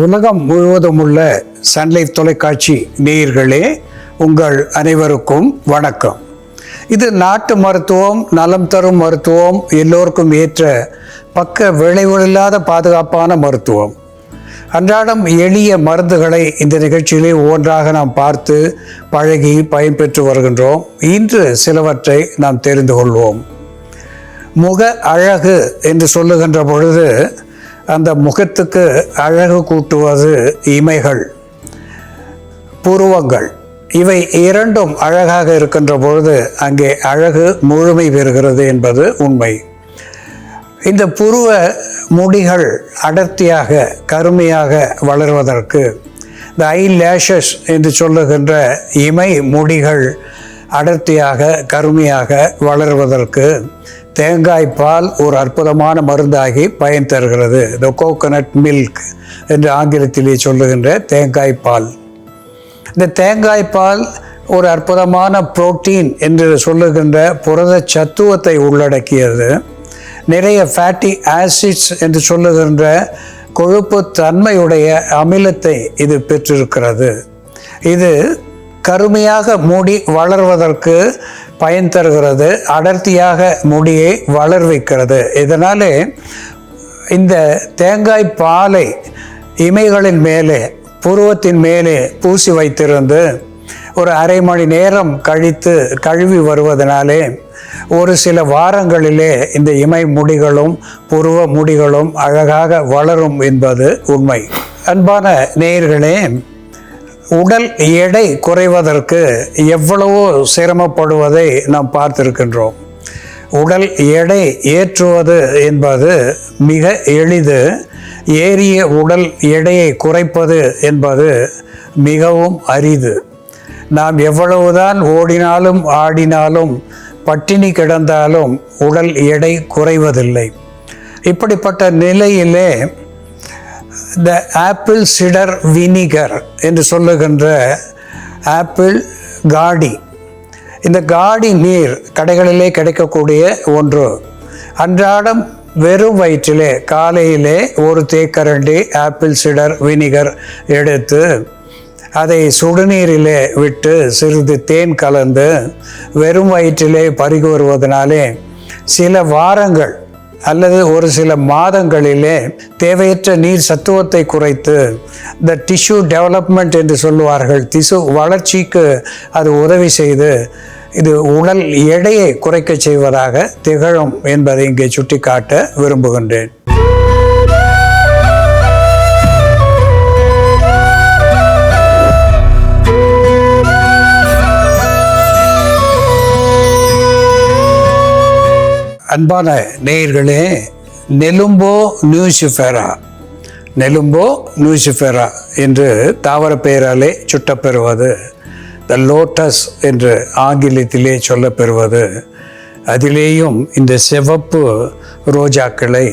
உலகம் முழுவதும் உள்ள சன்லைஃப் தொலைக்காட்சி நேயர்களே உங்கள் அனைவருக்கும் வணக்கம். இது நாட்டு மருத்துவம் நலம் தரும் மருத்துவம் எல்லோருக்கும் ஏற்ற பக்க விளைவுகளில்லாத பாதுகாப்பான மருத்துவம். அன்றாடம் எளிய மருந்துகளை இந்த நிகழ்ச்சியிலே ஒவ்வொன்றாக நாம் பார்த்து பழகி பயன்பெற்று வருகின்றோம். இன்று சிலவற்றை நாம் தெரிந்து கொள்வோம். முக அழகு என்று சொல்லுகின்ற பொழுது அந்த முகத்துக்கு அழகு கூட்டுவது இமைகள் புருவங்கள். இவை இரண்டும் அழகாக இருக்கின்ற பொழுது அங்கே அழகு முழுமை பெறுகிறது என்பது உண்மை. இந்த புருவ முடிகள் அடர்த்தியாக கருமையாக வளர்வதற்கு இந்த ஐ லேஷஸ் என்று சொல்லுகின்ற இமை முடிகள் அடர்த்தியாக கருமையாக வளர்வதற்கு தேங்காய் பால் ஒரு அற்புதமான மருந்தாகி பயன் தருகிறது. த கோகோனட் மில்க் என்று ஆங்கிலத்திலே சொல்லுகின்ற தேங்காய் பால். இந்த தேங்காய் பால் ஒரு அற்புதமான புரோட்டீன் என்று சொல்லுகின்ற புரத சத்துவத்தை உள்ளடக்கியது. நிறைய ஃபேட்டி ஆசிட்ஸ் என்று சொல்லுகின்ற கொழுப்பு தன்மையுடைய அமிலத்தை இது பெற்றிருக்கிறது. இது கருமையாக முடி வளர்வதற்கு பயன் தருகிறது. அடர்த்தியாக முடியை வளர்விக்கிறது. இதனாலே இந்த தேங்காய் பாலை இமைகளின் மேலே புருவத்தின் மேலே பூசி வைத்திருந்து ஒரு அரை மணி நேரம் கழித்து கழுவி வருவதனாலே ஒரு சில வாரங்களிலே இந்த இமை முடிகளும் புருவ முடிகளும் அழகாக வளரும் என்பது உண்மை. அன்பான நேயர்களே உடல் எடை குறைவதற்கு எவ்வளவோ சிரமப்படுவதை நாம் பார்த்திருக்கின்றோம். உடல் எடை ஏற்றுவது என்பது மிக எளிது. ஏறிய உடல் எடையை குறைப்பது என்பது மிகவும் அரிது. நாம் எவ்வளவுதான் ஓடினாலும் ஆடினாலும் பட்டினி கிடந்தாலும் உடல் எடை குறைவதில்லை. இப்படிப்பட்ட நிலையிலே இந்த ஆப்பிள் சிடர் வினிகர் என்று சொல்லுகின்ற ஆப்பிள் காடி இந்த காடி நீர் கடைகளிலே கிடைக்கக்கூடிய ஒன்று. அன்றாடம் வெறும் வயிற்றிலே காலையிலே ஒரு தேக்கரண்டி ஆப்பிள் சிடர் வினிகர் எடுத்து அதை சுடுநீரிலே விட்டு சிறிது தேன் கலந்து வெறும் வயிற்றிலே பருகி வருவதனாலே சில வாரங்கள் அல்லது ஒரு சில மாதங்களிலே தேவையற்ற நீர் சத்துவத்தை குறைத்து இந்த டிஷ்யூ டெவலப்மெண்ட் என்று சொல்லுவார்கள் திசு வளர்ச்சிக்கு அது உதவி செய்து இது உடல் எடையை குறைக்க செய்வதாக திகழும் என்பதை இங்கே சுட்டிக்காட்ட விரும்புகின்றேன். அன்பான நேயர்களே நெலும்போ நியூசிஃபெரா நெலும்போ நியூசிஃபெரா என்று தாவர பெயராலே சுட்டப்பெறுவது த லோட்டஸ் என்று ஆங்கிலத்திலே சொல்லப்பெறுவது. அதிலேயும் இந்த சிவப்பு ரோஜாக்களை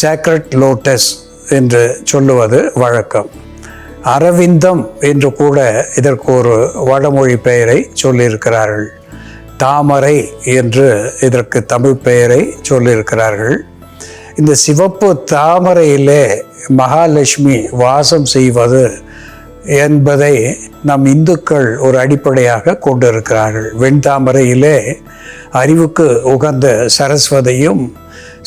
சேக்ரட் லோட்டஸ் என்று சொல்லுவது வழக்கம். அரவிந்தம் என்று கூட இதற்கு ஒரு வடமொழி பெயரை சொல்லியிருக்கிறார்கள். தாமரை என்று இதற்கு தமிழ் பெயரை சொல்லியிருக்கிறார்கள். இந்த சிவப்பு தாமரையிலே மகாலட்சுமி வாசம் செய்வது என்பதை நம் இந்துக்கள் ஒரு அடிப்படையாக கொண்டிருக்கிறார்கள். வெண்தாமரையிலே அறிவுக்கு உகந்த சரஸ்வதியும்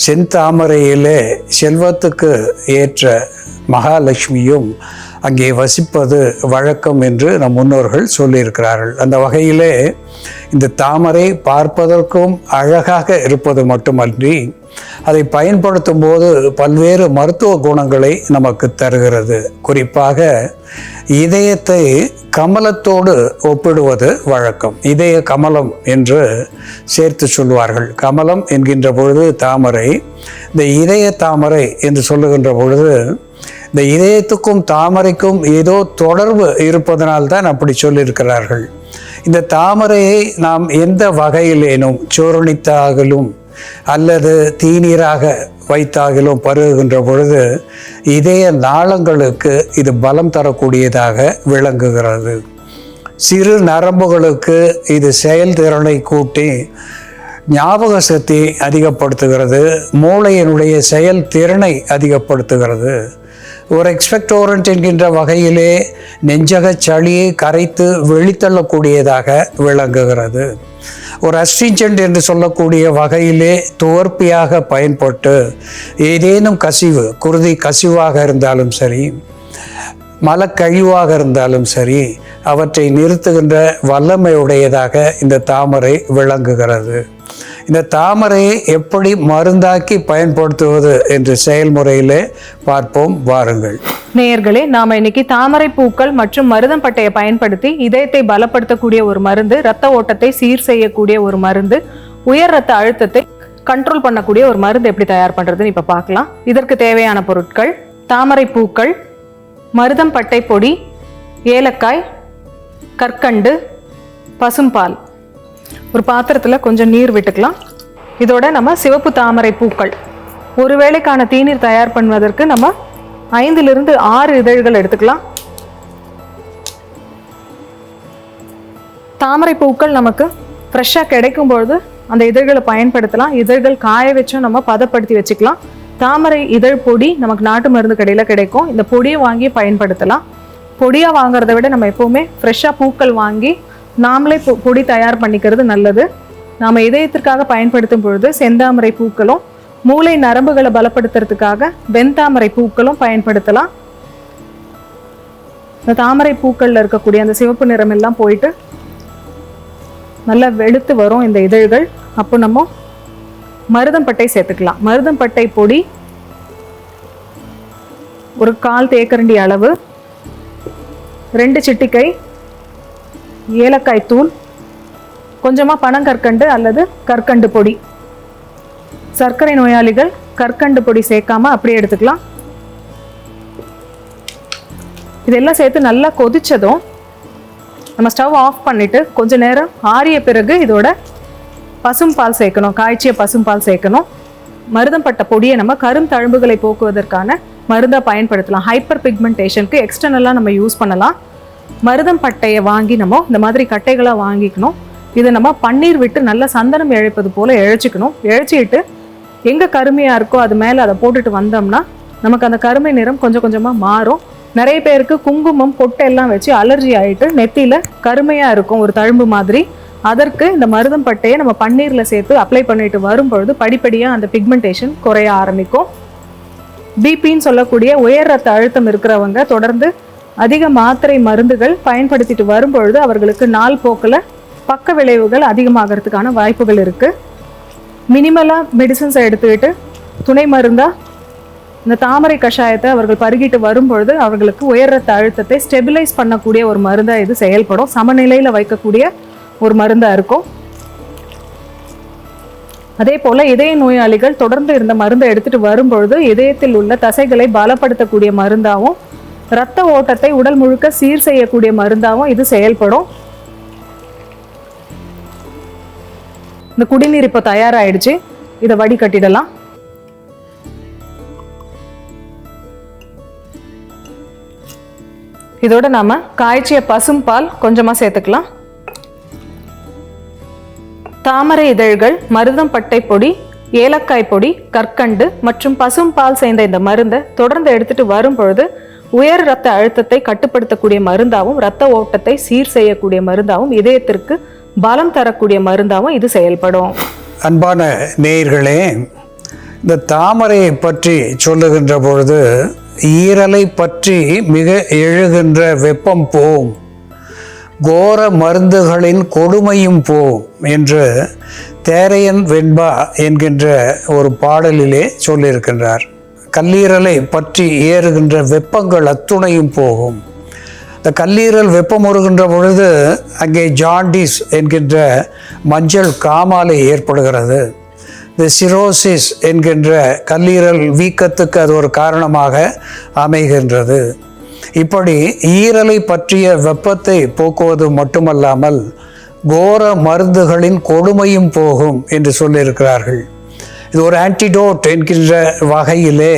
செந்தாமரையிலே செல்வத்துக்கு ஏற்ற மகாலட்சுமியும் அங்கே வசிப்பது வழக்கம் என்று நம் முன்னோர்கள் சொல்லியிருக்கிறார்கள். அந்த வகையிலே இந்த தாமரை பார்ப்பதற்கும் அழகாக இருப்பது மட்டுமன்றி அதை பயன்படுத்தும் போது பல்வேறு மருத்துவ குணங்களை நமக்கு தருகிறது. குறிப்பாக இதயத்தை கமலத்தோடு ஒப்பிடுவது வழக்கம். இதய கமலம் என்று சேர்த்து சொல்வார்கள். கமலம் என்கின்ற பொழுது தாமரை இந்த இதய தாமரை என்று சொல்லுகின்ற பொழுது இந்த இதயத்துக்கும் தாமரைக்கும் ஏதோ தொடர்பு இருப்பதனால்தான் அப்படி சொல்லியிருக்கிறார்கள். இந்த தாமரையை நாம் எந்த வகையிலேனும் சோரணித்தாகலும் அல்லது தீநீராக வைத்தாகிலும் பருகுகின்ற பொழுது இதய நாளங்களுக்கு இது பலம் தரக்கூடியதாக விளங்குகிறது. சிறு நரம்புகளுக்கு இது செயல்திறனை கூட்டி ஞாபக சக்தி அதிகப்படுத்துகிறது. மூளையினுடைய செயல்திறனை அதிகப்படுத்துகிறது. ஒரு எக்ஸ்பெக்டோரண்ட் என்கின்ற வகையிலே நெஞ்சகச் சளியை கரைத்து வெளித்தள்ளக்கூடியதாக விளங்குகிறது. ஒரு அஸ்டிஞ்சன்ட் என்று சொல்லக்கூடிய வகையிலே துவர்ப்பியாக பயன்பட்டு ஏதேனும் கசிவு குருதி கசிவாக இருந்தாலும் சரி மலக்கழிவாக இருந்தாலும் சரி அவற்றை நிறுத்துகின்ற வல்லமையுடையதாக இந்த தாமரை விளங்குகிறது. இந்த தாமரையை எப்படி மருந்தாக்கி பயன்படுத்துவது என்று செயல்முறையிலே பார்ப்போம் வாருங்கள். நேயர்களே நாம இன்னைக்கு தாமரை பூக்கள் மற்றும் மருதம் பட்டையை பயன்படுத்தி இதயத்தை பலப்படுத்தக்கூடிய ஒரு மருந்து ரத்த ஓட்டத்தை சீர் செய்யக்கூடிய ஒரு மருந்து உயர் ரத்த அழுத்தத்தை கண்ட்ரோல் பண்ணக்கூடிய ஒரு மருந்து எப்படி தயார் பண்ணுறதுன்னு இப்போ பார்க்கலாம். இதற்கு தேவையான பொருட்கள் தாமரை பூக்கள் மருதம் பட்டை பொடி ஏலக்காய் கற்கண்டு பசும்பால். ஒரு பாத்திரத்தில் கொஞ்சம் நீர் விட்டுக்கலாம். இதோட நம்ம சிவப்பு தாமரை பூக்கள். ஒரு வேளைக்கான தீநீர் தயார் பண்ணுவதற்கு நம்ம ஐந்திலிருந்து ஆறு இதழ்கள் எடுத்துக்கலாம். தாமரை பூக்கள் நமக்கு ஃப்ரெஷ்ஷாக கிடைக்கும் பொழுது அந்த இதழ்களை பயன்படுத்தலாம். இதழ்கள் காய வச்சும் நம்ம பதப்படுத்தி வச்சுக்கலாம். தாமரை இதழ் பொடி நமக்கு நாட்டு மருந்து கடையில் கிடைக்கும். இந்த பொடியை வாங்கி பயன்படுத்தலாம். பொடியாக வாங்குறத விட நம்ம எப்போவுமே ஃப்ரெஷ்ஷாக பூக்கள் வாங்கி நாமளே பொடி தயார் பண்ணிக்கிறது நல்லது. நாம் இதயத்திற்காக பயன்படுத்தும் பொழுது செந்தாமரை பூக்களும் மூளை நரம்புகளை பலப்படுத்துறதுக்காக வெண்தாமரை பூக்களும் பயன்படுத்தலாம். இந்த தாமரை பூக்களில் இருக்கக்கூடிய அந்த சிவப்பு நிறம் எல்லாம் போயிட்டு நல்லா வெளுத்து வரும் இந்த இதழ்கள். அப்போ நம்ம மருதம்பட்டை சேர்த்துக்கலாம். மருதம்பட்டை பொடி ஒரு கால் தேக்கரண்டி அளவு ரெண்டு சிட்டிக்கை ஏலக்காய் தூள் கொஞ்சமாக பனங்கற்கண்டு அல்லது கற்கண்டு பொடி. சர்க்கரை நோயாளிகள் கற்கண்டு பொடி சேர்க்காம அப்படியே எடுத்துக்கலாம். இதெல்லாம் சேர்த்து நல்லா கொதித்ததும் நம்ம ஸ்டவ் ஆஃப் பண்ணிட்டு கொஞ்ச நேரம் ஆறிய பிறகு இதோட பசும்பால் சேர்க்கணும் காய்ச்சிய பசும்பால் சேர்க்கணும். மருதம்பட்ட பொடியை நம்ம கரும் தழும்புகளை போக்குவதற்கான மருந்தாக பயன்படுத்தலாம். ஹைப்பர் பிக்மெண்டேஷனுக்கு எக்ஸ்டர்னலாக நம்ம யூஸ் பண்ணலாம். மருதம் பட்டையை வாங்கி நம்ம இந்த மாதிரி கட்டைகளாக வாங்கிக்கணும். இதை நம்ம பன்னீர் விட்டு நல்லா சந்தனம் இழைப்பது போல் இழைச்சிக்கணும். இழைச்சிட்டு எங்கே கருமையாக இருக்கோ அது மேலே அதை போட்டுட்டு வந்தோம்னா நமக்கு அந்த கருமை நிறம் கொஞ்சம் கொஞ்சமாக மாறும். நிறைய பேருக்கு குங்குமம் பொட்டெல்லாம் வச்சு அலர்ஜி ஆயிட்டு நெத்தியில் கருமையாக இருக்கும் ஒரு தழும்பு மாதிரி. அதற்கு இந்த மருதம் பட்டையை நம்ம பன்னீரில் சேர்த்து அப்ளை பண்ணிட்டு வரும்பொழுது படிப்படியாக அந்த பிக்மெண்டேஷன் குறைய ஆரம்பிக்கும். பிபின்னு சொல்லக்கூடிய உயர் ரத்த அழுத்தம் இருக்கிறவங்க தொடர்ந்து அதிக மாத்திரை மருந்துகள் பயன்படுத்திட்டு வரும்பொழுது அவர்களுக்கு நாள் போக்கில் பக்க விளைவுகள் அதிகமாகிறதுக்கான வாய்ப்புகள் இருக்குது மினிமலாக மெடிசன்ஸை எடுத்துக்கிட்டு துணை மருந்தாக இந்த தாமரை கஷாயத்தை அவர்கள் பருகிட்டு வரும்பொழுது அவர்களுக்கு உயர் ரத்த அழுத்தத்தை ஸ்டெபிலைஸ் பண்ணக்கூடிய ஒரு மருந்தாக இது செயல்படும். சமநிலையில் வைக்கக்கூடிய ஒரு மருந்தாக இருக்கும். அதே போல் இதய நோயாளிகள் தொடர்ந்து இருந்த மருந்தை எடுத்துகிட்டு வரும்பொழுது இதயத்தில் உள்ள தசைகளை பலப்படுத்தக்கூடிய மருந்தாகவும் இரத்த ஓட்டத்தை உடல் முழுக்க சீர் செய்யக்கூடிய மருந்தாகவும் இது செயல்படும். இந்த குடிநீர் இப்போ தயாராகிடுச்சு இதை வடிகட்டிடலாம் இதோட நாம காய்ச்சிய பசும்பால் கொஞ்சமா சேர்த்துக்கலாம். தாமரை இதழ்கள் மருதம் பட்டை பொடி ஏலக்காய் பொடி கற்கண்டு மற்றும் பசும்பால் சேர்ந்த இந்த மருந்தை தொடர்ந்து எடுத்துட்டு வரும் பொழுது உயர் ரத்த அழுத்தத்தை கட்டுப்படுத்தக்கூடிய மருந்தாகவும் ரத்த ஓட்டத்தை சீர் செய்யக்கூடிய மருந்தாகவும் இதயத்திற்கு பலம் தரக்கூடிய மருந்தாகவும் இது செயல்படும். அன்பான நேயர்களே இந்த தாமரையை பற்றி சொல்லுகின்ற பொழுது ஈரலை பற்றி மிக எழுகின்ற வெப்பம் போம். கோர மருந்துகளின் கொடுமையும் போம் என்று தேரையன் வெண்பா என்கின்ற ஒரு பாடலிலே சொல்லியிருக்கின்றார். கல்லீரலை பற்றி ஏறுகின்ற வெப்பங்கள் அத்துணையும் போகும். இந்த கல்லீரல் வெப்பம் வருகின்ற பொழுது அங்கே ஜாண்டிஸ் என்கின்ற மஞ்சள் காமாலை ஏற்படுகிறது. இந்த சிரோசிஸ் என்கின்ற கல்லீரல் வீக்கத்துக்கு அது ஒரு காரணமாக அமைகின்றது. இப்படி ஈரலை பற்றிய வெப்பத்தை போக்குவது மட்டுமல்லாமல் கோர மருந்துகளின் கொடுமையும் போகும் என்று சொல்லியிருக்கிறார்கள். இது ஒரு ஆன்டிடோட் என்கின்ற வகையிலே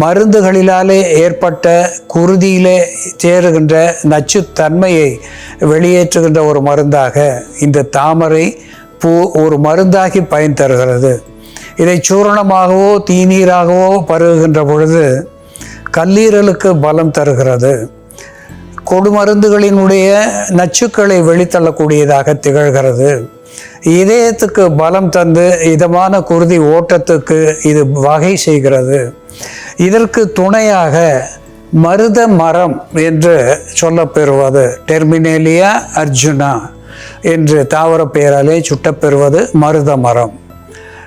மருந்துகளிலாலே ஏற்பட்ட குருதியிலே சேருகின்ற நச்சுத்தன்மையை வெளியேற்றுகின்ற ஒரு மருந்தாக இந்த தாமரை பூ ஒரு மருந்தாகி பயன் தருகிறது. இதை சூரணமாகவோ தீநீராகவோ பருகுகின்ற பொழுது கல்லீரலுக்கு பலம் தருகிறது. கொடுமருந்துகளினுடைய நச்சுக்களை வெளித்தள்ளக்கூடியதாக திகழ்கிறது. இதயத்துக்கு பலம் தந்து இதமான குருதி ஓட்டத்துக்கு இது வகை செய்கிறது. இதற்கு துணையாக மருத மரம் என்று சொல்லப்பெறுவது. டெர்மினேலியா அர்ஜுனா என்று தாவர பெயராலே சுட்டப்பெறுவது மருத மரம்.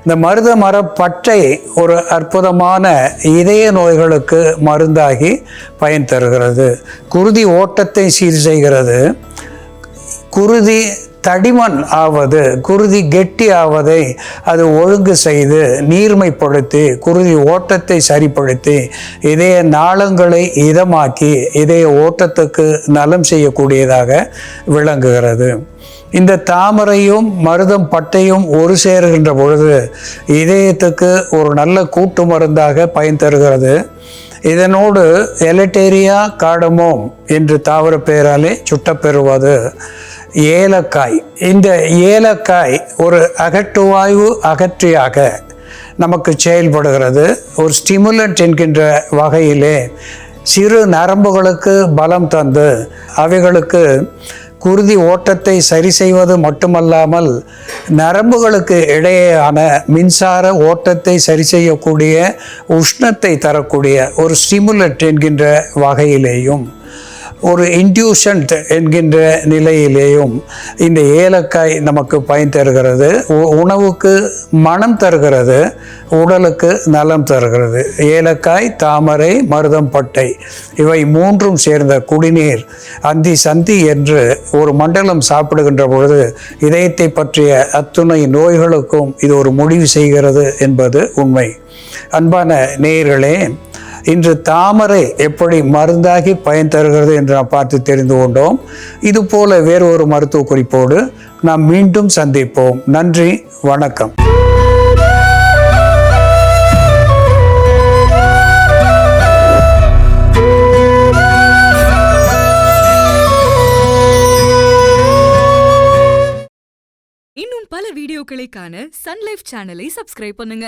இந்த மருத மர பட்டை ஒரு அற்புதமான இதய நோய்களுக்கு மருந்தாகி பயன் தருகிறது. குருதி ஓட்டத்தை சீர் செய்கிறது குருதி தடிமன் ஆவது குருதி கெட்டி ஆவதை அது ஒழுங்கு செய்து நீர்மைப்படுத்தி குருதி ஓட்டத்தை சரிப்படுத்தி இதய நாளங்களை இதமாக்கி இதய ஓட்டத்துக்கு நலம் செய்யக்கூடியதாக விளங்குகிறது. இந்த தாமரையும் மருதம் பட்டையும் ஒரு சேருகின்ற பொழுது இதயத்துக்கு ஒரு நல்ல கூட்டு மருந்தாக பயன் தருகிறது. இதனோடு எலட்டேரியா காடமோம் என்று தாவர பெயராலே சுட்டப்பெறுவது ஏலக்காய். இந்த ஏலக்காய் ஒரு அகட்டுவாய்வு அகற்றியாக நமக்கு செயல்படுகிறது. ஒரு ஸ்டிமுலண்ட் என்கின்ற வகையிலே சிறு நரம்புகளுக்கு பலம் தந்து அவைகளுக்கு குருதி ஓட்டத்தை சரி செய்வது மட்டுமல்லாமல் நரம்புகளுக்கு இடையேயான மின்சார ஓட்டத்தை சரி செய்யக்கூடிய உஷ்ணத்தை தரக்கூடிய ஒரு ஸ்டிமுலட் என்கின்ற வகையிலேயும் ஒரு இன்டியூஷன்ட் என்கின்ற நிலையிலேயும் இந்த ஏலக்காய் நமக்கு பயன் தருகிறது. உ- உணவுக்கு மனம் தருகிறது உடலுக்கு நலம் தருகிறது. ஏலக்காய் தாமரை மருதம் பட்டை இவை மூன்றும் சேர்ந்த குடிநீர். அந்தி சந்தி என்று ஒரு மண்டலம் சாப்பிடுகின்ற பொழுது இதயத்தை பற்றிய அத்துணை நோய்களுக்கும் இது ஒரு முடிவு செய்கிறது என்பது உண்மை. அன்பான நேயர்களே இன்று தாமரை எப்படி மருந்தாகி பயன் தருகிறது என்று நாம் பார்த்து தெரிந்து கொண்டோம். இது போல வேறு ஒரு மருத்துவ குறிப்போடு நாம் மீண்டும் சந்திப்போம். நன்றி வணக்கம். இன்னும் பல வீடியோக்களை காண சன்லைஃப் சேனலை சப்ஸ்கிரைப் பண்ணுங்க.